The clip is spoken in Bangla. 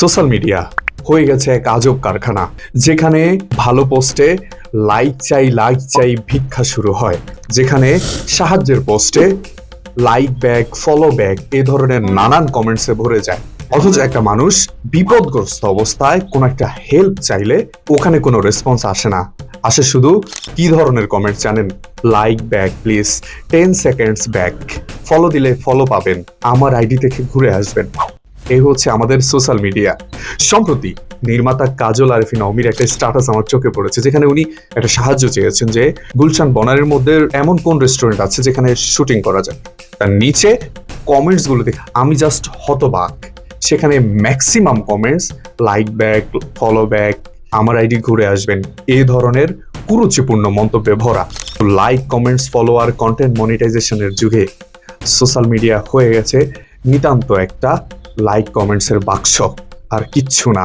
সোশ্যাল মিডিয়া হয়ে গেছে এক আজব কারখানা, যেখানে ভালো পোস্টে লাইক চাই লাইক চাই ভিক্ষা শুরু হয়। যেখানে সাহায্যের পোস্টে লাইক ব্যাক, ফলো ব্যাক এ ধরনের নানান কমেন্টসে ভরে যায়। অথচ একটা মানুষ বিপদগ্রস্ত অবস্থায় কোনো একটা হেল্প চাইলে ওখানে কোনো রেসপন্স আসে না। আসে শুধু কি ধরনের কমেন্ট জানেন? Like back, please, ten seconds back. Follow দিলে ফলো পাবেন। আমার আইডি থেকে ঘুরে আসবেন। এই হচ্ছে আমাদের সোশ্যাল মিডিয়া সম্প্রতি নির্মাতা কাজল আরিফিন অমির একটা স্ট্যাটাস আমার চোখে পড়েছে, যেখানে উনি একটা সাহায্য চেয়েছেন যে গুলশান বনারের মধ্যে এমন কোন রেস্টুরেন্ট আছে যেখানে শুটিং করা যায়? তার নিচে কমেন্টসগুলো দেখে আমি জাস্ট হতবাক। সেখানে maximum comments like back follow back আমার আইডি ঘুরে আসবেন এই ধরনের কুরুচিপূর্ণ মন্তব্যে ভরা। লাইক কমেন্টস ফলোয়ার কন্টেন্ট মনিটাইজেশনের যুগে সোশ্যাল মিডিয়া হয়ে গেছে নিতান্ত একটা লাইক কমেন্টসের বাক্স আর কিচ্ছু না।